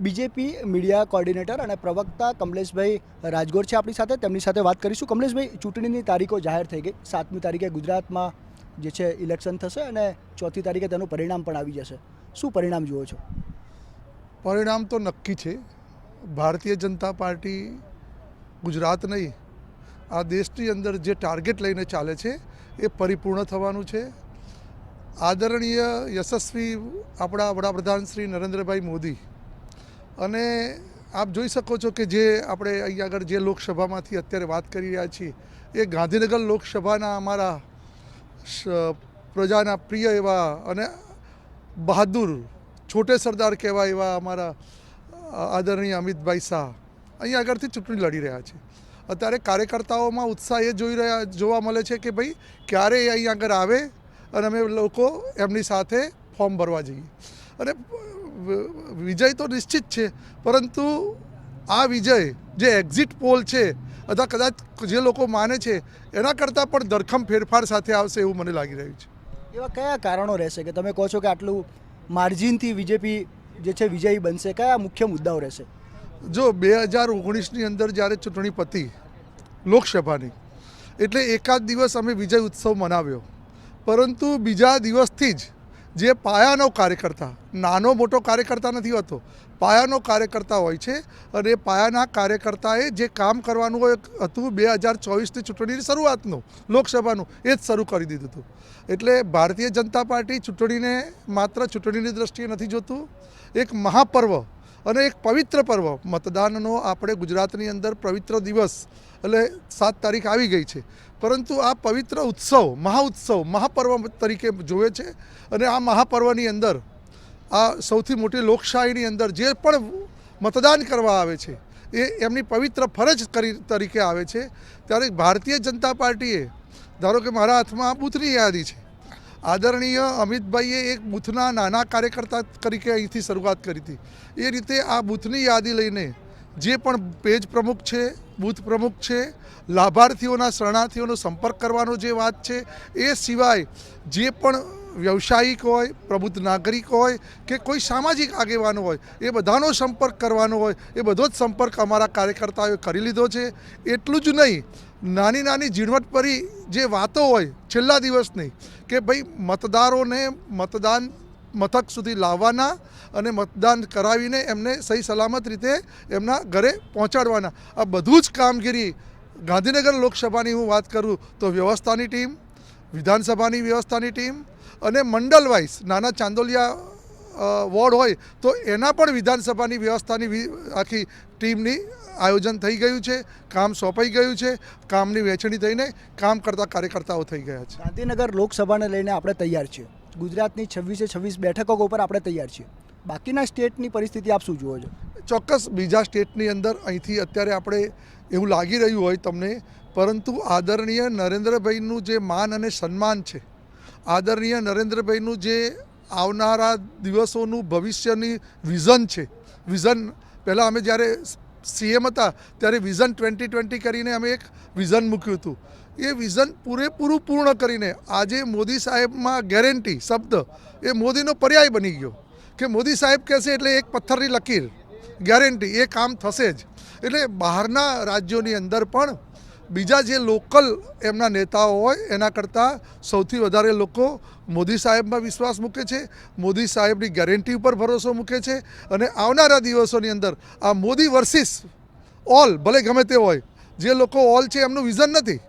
BJP media coordinator અને પ્રવક્તા કમલેશભાઈ રાજગોર છે આપણી સાથે. તેમની સાથે વાત કરીશું. કમલેશભાઈ, ચૂંટણીની તારીખો જાહેર થઈ ગઈ. સાતમી તારીખે ગુજરાતમાં જે છે ઇલેક્શન થશે અને ચોથી તારીખે તેનું પરિણામ પણ આવી જશે. શું પરિણામ જુઓ છો? પરિણામ તો નક્કી છે. ભારતીય જનતા પાર્ટી ગુજરાત નહીં. આ દેશની અંદર જે ટાર્ગેટ લઈને ચાલે છે એ પરિપૂર્ણ થવાનું છે. આદરણીય યશસ્વી આપણા વડાપ્રધાન શ્રી નરેન્દ્રભાઈ મોદી અને આપ જોઈ શકો છો કે જે આપણે અહીં આગળ જે લોકસભામાંથી અત્યારે વાત કરી રહ્યા છીએ, એ ગાંધીનગર લોકસભાના અમારા પ્રજાના પ્રિય એવા અને બહાદુર છોટે સરદાર કહેવાય એવા અમારા આદરણીય અમિતભાઈ શાહ અહીં આગળથી ચૂંટણી લડી રહ્યા છે. અત્યારે કાર્યકર્તાઓમાં ઉત્સાહ એ જોઈ રહ્યા, જોવા મળે છે કે ભાઈ ક્યારે એ અહીં આગળ આવે અને અમે લોકો એમની સાથે ફોર્મ ભરવા જઈએ. અને વિજય તો નિશ્ચિત છે પરંતુ આ વિજય જે એક્ઝિટ પોલ છે અથવા કદાચ જે લોકો માને છે એના કરતાં પણ ધરખમ ફેરફાર સાથે આવશે એવું મને લાગી રહ્યું છે. એવા કયા કારણો રહેશે કે તમે કહો છો કે આટલું માર્જિનથી બીજેપી જે છે વિજયી બનશે? કયા મુખ્ય મુદ્દાઓ રહેશે? જો બે હજાર ઓગણીસની અંદર જ્યારે ચૂંટણી પતી લોકસભાની એટલે એકાદ દિવસ અમે વિજય ઉત્સવ મનાવ્યો. પરંતુ બીજા દિવસથી જ જે પાયાનો કાર્યકર્તા, નાનો મોટો કાર્યકર્તા નથી હોતો, પાયાનો કાર્યકર્તા હોય છે અને એ પાયાના કાર્યકર્તાએ જે કામ કરવાનું હોય હતું બે હજાર ચોવીસની ચૂંટણીની શરૂઆતનું, લોકસભાનું, એ જ શરૂ કરી દીધું હતું. એટલે ભારતીય જનતા પાર્ટી ચૂંટણીને માત્ર ચૂંટણીની દ્રષ્ટિએ નથી જોતું, એક મહાપર્વ અને એક પવિત્ર પર્વ, મતદાનનો આપણે ગુજરાતની અંદર પવિત્ર દિવસ, એટલે સાત તારીખ આવી ગઈ છે. પરંતુ આ પવિત્ર ઉત્સવ, મહાઉત્સવ, મહાપર્વ તરીકે જોવે છે અને આ મહાપર્વની અંદર, આ સૌથી મોટી લોકશાહીની અંદર જે પણ મતદાન કરવા આવે છે, એ એમની પવિત્ર ફરજ કરી તરીકે આવે છે. ત્યારે ભારતીય જનતા પાર્ટીએ, ધારો કે મારા હાથમાં બૂથની યાદી છે આદરણીય અમિતભાઈએ એક બૂથના નાના કાર્યકર્તા તરીકે અહીંથી શરૂઆત કરી હતી. એ રીતે આ બૂથની યાદી લઈને જે પણ પેજ પ્રમુખ છે, બૂથ પ્રમુખ છે, લાભાર્થીઓના શરણાર્થીઓનો સંપર્ક કરવાનો જે વાત છે, એ સિવાય જે પણ વ્યવસાયિક હોય, પ્રબુદ્ધ નાગરિક હોય કે કોઈ સામાજિક આગેવાનો હોય, એ બધાનો સંપર્ક કરવાનો હોય, એ બધો જ સંપર્ક અમારા કાર્યકર્તાઓએ કરી લીધો છે. એટલું જ નહીં નાની નાની ઝીણવટભરી જે વાતો હોય છેલ્લા દિવસની કે ભાઈ મતદારોને મતદાન મથક સુધી લાવવાના અને મતદાન કરાવીને એમને સહી સલામત રીતે એમના ઘરે પહોંચાડવાના. આ બધું જ કામગીરી ગાંધીનગર લોકસભાની હું વાત કરું તો વ્યવસ્થાની ટીમ, વિધાનસભાની વ્યવસ્થાની ટીમ અને મંડલ વાઇઝ નાના ચાંદોલિયા વોર્ડ હોય તો એના પણ વિધાનસભાની વ્યવસ્થાની આખી ટીમની આયોજન થઈ ગયું છે કામ સોંપાઈ ગયું છે કામની વહેંચણી થઈને કામ કરતા કાર્યકર્તાઓ થઈ ગયા છે. ગાંધીનગર લોકસભાને લઈને આપણે તૈયાર છીએ. ગુજરાતની છવ્વીસે છવ્વીસ બેઠકો ઉપર આપણે તૈયાર છીએ. બાકીના સ્ટેટની પરિસ્થિતિ આપ શું જુઓ છો? ચોક્કસ બીજા સ્ટેટની અંદર અહીંથી અત્યારે આપણે એવું લાગી રહ્યું હોય તમને પરંતુ આદરણીય નરેન્દ્રભાઈનું જે માન અને સન્માન છે આદરણીય નરેન્દ્રભાઈનું જે આવનારા દિવસોનું ભવિષ્યની વિઝન છે. વિઝન, પહેલાં અમે જ્યારે સીએમ હતા, ત્યારે વિઝન ટ્વેન્ટી ટ્વેન્ટી કરીને અમે એક વિઝન મૂક્યું હતું. એ વિઝન પૂરેપૂરું પૂર્ણ કરીને આજે મોદી સાહેબમાં ગેરંટી, શબ્દ, એ મોદીનો પર્યાય બની ગયો કે મોદી સાહેબ કહેશે એટલે એક પથ્થરની લકીર, ગેરંટી, એ કામ થશે જ. એટલે બહારના રાજ્યોની અંદર પણ બીજા જે લોકલ એમના નેતાઓ હોય, એના કરતાં સૌથી વધારે લોકો મોદી સાહેબમાં વિશ્વાસ મૂકે છે. મોદી સાહેબની ગેરંટી ઉપર ભરોસો મૂકે છે અને આવનારા દિવસોની અંદર આ મોદી વર્સિસ ઓલ, ભલે ગમે તે હોય, જે લોકો ઓલ છે એમનું વિઝન નથી.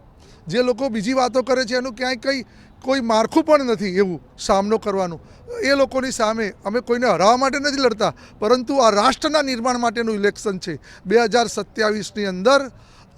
જે લોકો બીજી વાતો કરે છે એનું ક્યાંય કંઈ, કોઈ માળખું પણ નથી એવું સામનો કરવાનું. એ લોકોની સામે અમે કોઈને હરાવવા માટે નથી લડતા, પરંતુ આ રાષ્ટ્રના નિર્માણ માટેનું ઇલેક્શન છે. બે હજાર સત્યાવીસની અંદર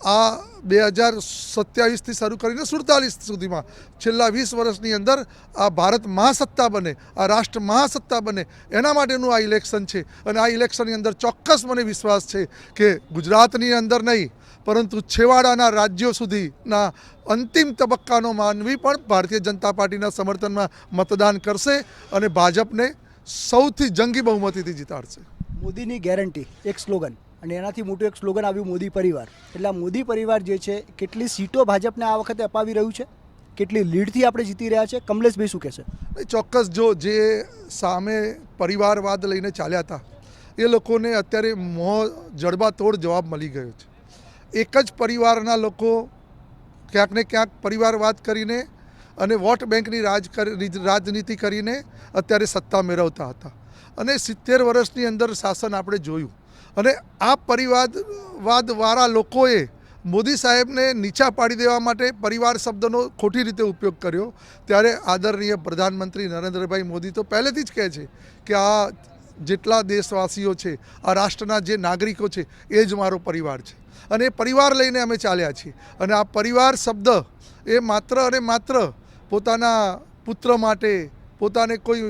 આ બે હજાર સત્યાવીસથી શરૂ કરીને સુડતાલીસ સુધીમાં છેલ્લા વીસ વર્ષની અંદર આ ભારત મહાસત્તા બને, આ રાષ્ટ્ર મહાસત્તા બને, એના માટેનું આ ઇલેક્શન છે. અને આ ઇલેક્શનની અંદર ચોક્કસ મને વિશ્વાસ છે કે ગુજરાતની અંદર નહીં, પરંતુ છેવાડાના રાજ્યો સુધીના અંતિમ તબક્કાનો માનવી પણ ભારતીય જનતા પાર્ટીના સમર્થનમાં મતદાન કરશે અને ભાજપને સૌથી જંગી બહુમતીથી જીતાડશે. મોદીની ગેરંટી, એક સ્લોગન. અને એનાથી મોટું એક સ્લોગન આવ્યું મોદી પરિવાર. એટલે આ મોદી પરિવાર જે છે, કેટલી સીટો ભાજપને આ વખતે અપાવી રહ્યું છે? કેટલી લીડથી આપણે જીતી રહ્યા છે? કમલેશભાઈ શું કહેશે? ચોક્કસ જો જે સામે પરિવારવાદ લઈને ચાલ્યા હતા, એ લોકોને અત્યારે મોં જડબાતોડ જવાબ મળી ગયો છે. એક જ પરિવારના લોકો ક્યાંક ને ક્યાંક પરિવારવાદ કરીને અને વોટ બેંકની રાજ રાજનીતિ કરીને અત્યારે સત્તા મેળવતા હતા. અને સિત્તેર વર્ષની અંદર શાસન આપણે જોયું. અને આ પરિવારવાદવાળા લોકોએ મોદી સાહેબને નીચા પાડી દેવા માટે પરિવાર શબ્દનો ખોટી રીતે ઉપયોગ કર્યો. ત્યારે આદરણીય પ્રધાનમંત્રી નરેન્દ્રભાઈ મોદી તો પહેલેથી જ કહે છે કે આ જેટલા દેશવાસીઓ છે, આ રાષ્ટ્રના જે નાગરિકો છે, એ જ મારો પરિવાર છે. અને એ પરિવાર લઈને અમે ચાલ્યા છીએ. અને આ પરિવાર શબ્દ એ માત્ર અને માત્ર પોતાના પુત્ર માટે, પોતાને કોઈ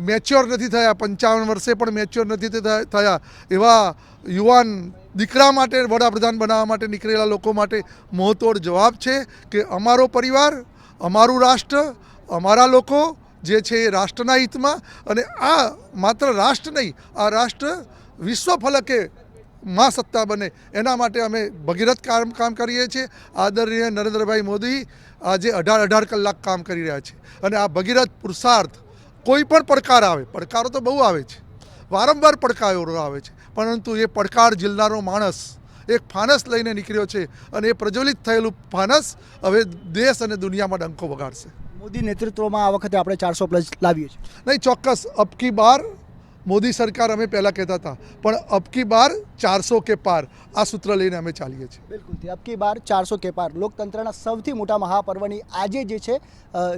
મેચ્યોર નથી થયા, પંચાવન વર્ષે પણ મેચ્યોર નથી થયા- એવા યુવાન દીકરા માટે, વડાપ્રધાન બનાવવા માટે નીકળેલા લોકો માટે મોહતોડ જવાબ છે કે અમારો પરિવાર, અમારું રાષ્ટ્ર, અમારા લોકો જે છે એ રાષ્ટ્રના હિતમાં અને આ માત્ર રાષ્ટ્ર નહીં, આ રાષ્ટ્ર વિશ્વ ફલકે માં સત્તા બને. એના માટે અમે ભગીરથ કામ કામ કરીએ છીએ. આદરણીય નરેન્દ્રભાઈ મોદી આજે અઢાર અઢાર કલાક કામ કરી રહ્યા છે. અને આ ભગીરથ પુરુષાર્થ કોઈ પણ પડકાર આવે પડકારો તો બહુ આવે છે. વારંવાર પડકારો આવે છે. પરંતુ એ પડકાર ઝીલનારો માણસ એક ફાનસ લઈને નીકળ્યો છે અને એ પ્રજ્વલિત થયેલું ફાનસ હવે દેશ અને દુનિયામાં ડંકો વગાડશે. મોદી નેતૃત્વમાં આ વખતે આપણે ચારસો પ્લસ લાવીએ છીએ. નહીં ચોક્કસ. અબકી બાર મોદી સરકાર અમે પહેલાં કહેતા હતા, પણ અબકી બાર ચારસો કે પાર આ સૂત્ર લઈને અમે ચાલીએ છીએ. બિલકુલ અબકી બાર ચારસો કે પાર લોકતંત્રના સૌથી મોટા મહાપર્વની આજે જે છે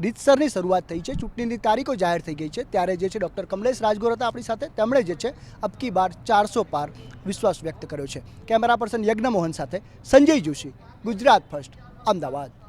રીતસરની શરૂઆત થઈ છે. ચૂંટણીની તારીખો જાહેર થઈ ગઈ છે. ત્યારે જે છે, ડૉક્ટર કમલેશ રાજગોર હતા આપણી સાથે. તેમણે જે છે અબકી બાર ચારસો પાર વિશ્વાસ વ્યક્ત કર્યો છે. કેમેરા પર્સન યજ્ઞ મોહન સાથે સંજય જોશી, ગુજરાત ફર્સ્ટ, અમદાવાદ.